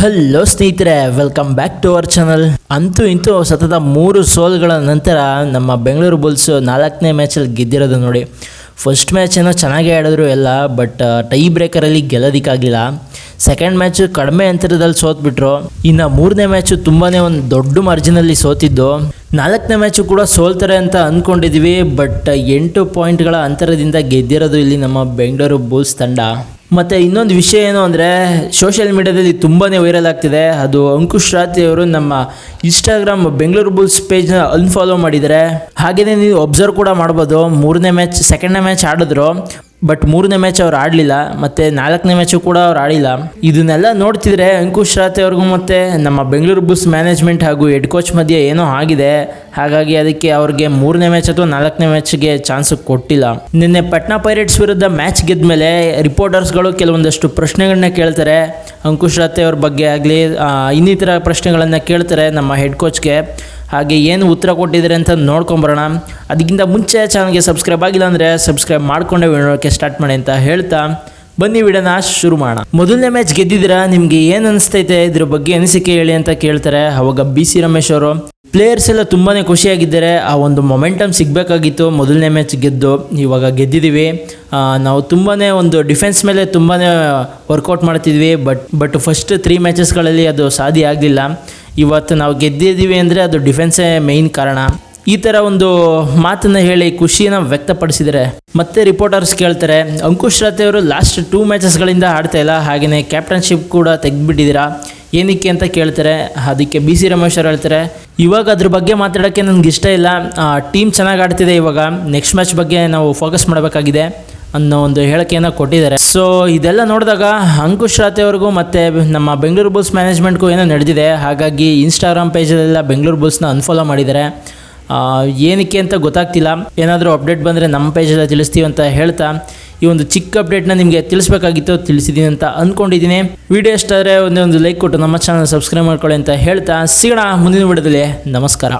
Hello ಸ್ನೇಹಿತರೆ welcome back to our channel ಅಂತೂ ಇಂತೂ ಸತತ ಮೂರು ಸೋಲ್ಗಳ ನಂತರ ನಮ್ಮ ಬೆಂಗಳೂರು ಬುಲ್ಸ್ ನಾಲ್ಕನೇ ಮ್ಯಾಚಲ್ಲಿ ಗೆದ್ದಿರೋದು ನೋಡಿ. ಫಸ್ಟ್ ಮ್ಯಾಚ್ ಏನೋ ಚೆನ್ನಾಗೇ ಆಡಿದ್ರು ಎಲ್ಲ ಬಟ್ ಟೈ ಬ್ರೇಕರಲ್ಲಿ ಗೆಲ್ಲೋದಕ್ಕಾಗಲಿಲ್ಲ. ಸೆಕೆಂಡ್ ಮ್ಯಾಚು ಕಡಿಮೆ ಅಂತರದಲ್ಲಿ ಸೋತ್ಬಿಟ್ರು. ಇನ್ನು ಮೂರನೇ ಮ್ಯಾಚು ತುಂಬಾ ಒಂದು ದೊಡ್ಡ ಮಾರ್ಜಿನಲ್ಲಿ ಸೋತಿದ್ದು. ನಾಲ್ಕನೇ ಮ್ಯಾಚು ಕೂಡ ಸೋಲ್ತಾರೆ ಅಂತ ಅಂದ್ಕೊಂಡಿದ್ವಿ ಬಟ್ ಎಂಟು ಪಾಯಿಂಟ್ಗಳ ಅಂತರದಿಂದ ಗೆದ್ದಿರೋದು ಇಲ್ಲಿ ನಮ್ಮ ಬೆಂಗಳೂರು ಬುಲ್ಸ್ ತಂಡ. ಮತ್ತು ಇನ್ನೊಂದು ವಿಷಯ ಏನು ಅಂದರೆ ಸೋಷಿಯಲ್ ಮೀಡ್ಯಾದಲ್ಲಿ ತುಂಬಾ ವೈರಲ್ ಆಗ್ತಿದೆ. ಅದು ಅಂಕುಶ್ ರಾತ್ರಿ ಅವರು ನಮ್ಮ ಇನ್ಸ್ಟಾಗ್ರಾಮ್ ಬೆಂಗಳೂರು ಬುಲ್ಸ್ ಪೇಜ್ನ ಅನ್ಫಾಲೋ ಮಾಡಿದ್ದಾರೆ. ಹಾಗೆಯೇ ನೀವು ಅಬ್ಸರ್ವ್ ಕೂಡ ಮಾಡ್ಬೋದು. ಮೂರನೇ ಮ್ಯಾಚ್ ಸೆಕೆಂಡ್ನೇ ಮ್ಯಾಚ್ ಆಡಿದ್ರು. ಬಟ್ ಮೂರನೇ ಮ್ಯಾಚ್ ಅವ್ರು ಆಡಲಿಲ್ಲ, ಮತ್ತು ನಾಲ್ಕನೇ ಮ್ಯಾಚು ಕೂಡ ಅವ್ರು ಆಡಿಲ್ಲ. ಇದನ್ನೆಲ್ಲ ನೋಡ್ತಿದ್ರೆ ಅಂಕುಶ್ ರಾತೆ ಅವ್ರಿಗೂ ಮತ್ತು ನಮ್ಮ ಬೆಂಗಳೂರು ಬುಸ್ ಮ್ಯಾನೇಜ್ಮೆಂಟ್ ಹಾಗೂ ಹೆಡ್ ಕೋಚ್ ಮಧ್ಯೆ ಏನೋ ಆಗಿದೆ. ಹಾಗಾಗಿ ಅದಕ್ಕೆ ಅವ್ರಿಗೆ ಮೂರನೇ ಮ್ಯಾಚ್ ಅಥವಾ ನಾಲ್ಕನೇ ಮ್ಯಾಚ್ಗೆ ಚಾನ್ಸ್ ಕೊಟ್ಟಿಲ್ಲ. ನಿನ್ನೆ ಪಟ್ನಾ ಪೈರೇಟ್ಸ್ ವಿರುದ್ಧ ಮ್ಯಾಚ್ ಗೆದ್ದ ಮೇಲೆ ರಿಪೋರ್ಟರ್ಸ್ಗಳು ಕೆಲವೊಂದಷ್ಟು ಪ್ರಶ್ನೆಗಳನ್ನ ಕೇಳ್ತಾರೆ. ಅಂಕುಶ್ ರಾತೆ ಅವ್ರ ಬಗ್ಗೆ ಆಗಲಿ ಇನ್ನಿತರ ಪ್ರಶ್ನೆಗಳನ್ನು ಕೇಳ್ತಾರೆ ನಮ್ಮ ಹೆಡ್ ಕೋಚ್ಗೆ ಹಾಗೆ ಏನು ಉತ್ತರ ಕೊಟ್ಟಿದ್ದಾರೆ ಅಂತ ನೋಡ್ಕೊಂಬರೋಣ. ಅದಕ್ಕಿಂತ ಮುಂಚೆ ಚಾನಲ್ಗೆ ಸಬ್ಸ್ಕ್ರೈಬ್ ಆಗಿಲ್ಲ ಅಂದರೆ ಸಬ್ಸ್ಕ್ರೈಬ್ ಮಾಡ್ಕೊಂಡೆ ನೋಡೋಕ್ಕೆ ಸ್ಟಾರ್ಟ್ ಮಾಡಿ ಅಂತ ಹೇಳ್ತಾ ಬನ್ನಿ ವಿಡಿಯೋನ ಶುರು ಮಾಡೋಣ. ಮೊದಲನೇ ಮ್ಯಾಚ್ ಗೆದ್ದಿದ್ದೀರಾ? ನಿಮಗೆ ಏನು ಅನಿಸ್ತೈತೆ? ಇದ್ರ ಬಗ್ಗೆ ಅನಿಸಿಕೆ ಹೇಳಿ ಅಂತ ಕೇಳ್ತಾರೆ. ಅವಾಗ ಬಿ ಸಿ ರಮೇಶ್ ಅವರು ಪ್ಲೇಯರ್ಸ್ ಎಲ್ಲ ತುಂಬಾ ಖುಷಿಯಾಗಿದ್ದಾರೆ. ಆ ಒಂದು ಮೊಮೆಂಟಮ್ ಸಿಗಬೇಕಾಗಿತ್ತು. ಮೊದಲನೇ ಮ್ಯಾಚ್ ಗೆದ್ದು ಇವಾಗ ಗೆದ್ದಿದ್ದೀವಿ. ನಾವು ತುಂಬಾ ಒಂದು ಡಿಫೆನ್ಸ್ ಮೇಲೆ ತುಂಬಾ ವರ್ಕೌಟ್ ಮಾಡ್ತಿದ್ವಿ. ಬಟ್ ಬಟ್ ಫಸ್ಟ್ ತ್ರೀ ಮ್ಯಾಚಸ್ಗಳಲ್ಲಿ ಅದು ಸಾಧ್ಯ ಆಗಲಿಲ್ಲ. ಇವತ್ತು ನಾವು ಗೆದ್ದಿದ್ದೀವಿ ಅಂದರೆ ಅದು ಡಿಫೆನ್ಸೇ ಮೇಯ್ನ್ ಕಾರಣ. ಈ ಥರ ಒಂದು ಮಾತನ್ನು ಹೇಳಿ ಖುಷಿನ ವ್ಯಕ್ತಪಡಿಸಿದರೆ ಮತ್ತೆ ರಿಪೋರ್ಟರ್ಸ್ ಕೇಳ್ತಾರೆ, ಅಂಕುಶ್ ರಾತೆ ಅವರು ಲಾಸ್ಟ್ ಟೂ ಮ್ಯಾಚಸ್ಗಳಿಂದ ಆಡ್ತಾ ಇಲ್ಲ ಹಾಗೆಯೇ ಕ್ಯಾಪ್ಟನ್ಶಿಪ್ ಕೂಡ ತೆಗೆದುಬಿಟ್ಟಿದ್ದೀರಾ? ಏನಕ್ಕೆ ಅಂತ ಕೇಳ್ತಾರೆ, ಅದಕ್ಕೆ ಬಿ ಸಿ ರಮೇಶ್ ಅವರು ಹೇಳ್ತಾರೆ, ಇವಾಗ ಅದ್ರ ಬಗ್ಗೆ ಮಾತಾಡೋಕ್ಕೆ ನನಗೆ ಇಷ್ಟ ಇಲ್ಲ ಟೀಮ್ ಚೆನ್ನಾಗಿ ಆಡ್ತಿದೆ ಇವಾಗ ನೆಕ್ಸ್ಟ್ ಮ್ಯಾಚ್ ಬಗ್ಗೆ ನಾವು ಫೋಕಸ್ ಮಾಡಬೇಕಾಗಿದೆ. ಅನ್ನೋ ಒಂದು ಹೇಳಿಕೆಯನ್ನು ಕೊಟ್ಟಿದ್ದಾರೆ. ಸೊ ಇದೆಲ್ಲ ನೋಡಿದಾಗ ಅಂಕುಶ್ ರಾತೆ ಅವ್ರಿಗೂ ಮತ್ತು ನಮ್ಮ ಬೆಂಗಳೂರು ಬುಲ್ಸ್ ಮ್ಯಾನೇಜ್ಮೆಂಟ್ಗೂ ಏನೋ ನಡೆದಿದೆ. ಹಾಗಾಗಿ ಇನ್ಸ್ಟಾಗ್ರಾಮ್ ಪೇಜಲ್ಲೆಲ್ಲ ಬೆಂಗಳೂರು ಬುಲ್ಸ್ನ ಅನ್ಫಾಲೋ ಮಾಡಿದ್ದಾರೆ. ಏನಕ್ಕೆ ಅಂತ ಗೊತ್ತಾಗ್ತಿಲ್ಲ. ಏನಾದರೂ ಅಪ್ಡೇಟ್ ಬಂದರೆ ನಮ್ಮ ಪೇಜಲ್ಲಿ ತಿಳಿಸ್ತೀವಿ ಅಂತ ಹೇಳ್ತಾ, ಈ ಒಂದು ಚಿಕ್ಕ ಅಪ್ಡೇಟ್ನ ನಿಮಗೆ ತಿಳಿಸ್ಬೇಕಾಗಿತ್ತು ತಿಳಿಸಿದ್ದೀನಿ ಅಂತ ಅಂದ್ಕೊಂಡಿದ್ದೀನಿ ವಿಡಿಯೋ ಇಷ್ಟ ಆದರೆ ಒಂದೇ ಒಂದು ಲೈಕ್ ಕೊಟ್ಟು ನಮ್ಮ ಚಾನಲ್ ಸಬ್ಸ್ಕ್ರೈಬ್ ಮಾಡ್ಕೊಳ್ಳಿ ಅಂತ ಹೇಳ್ತಾ, ಸಿಗೋಣ ಮುಂದಿನ ವಿಡಿಯೋದಲ್ಲಿ. ನಮಸ್ಕಾರ.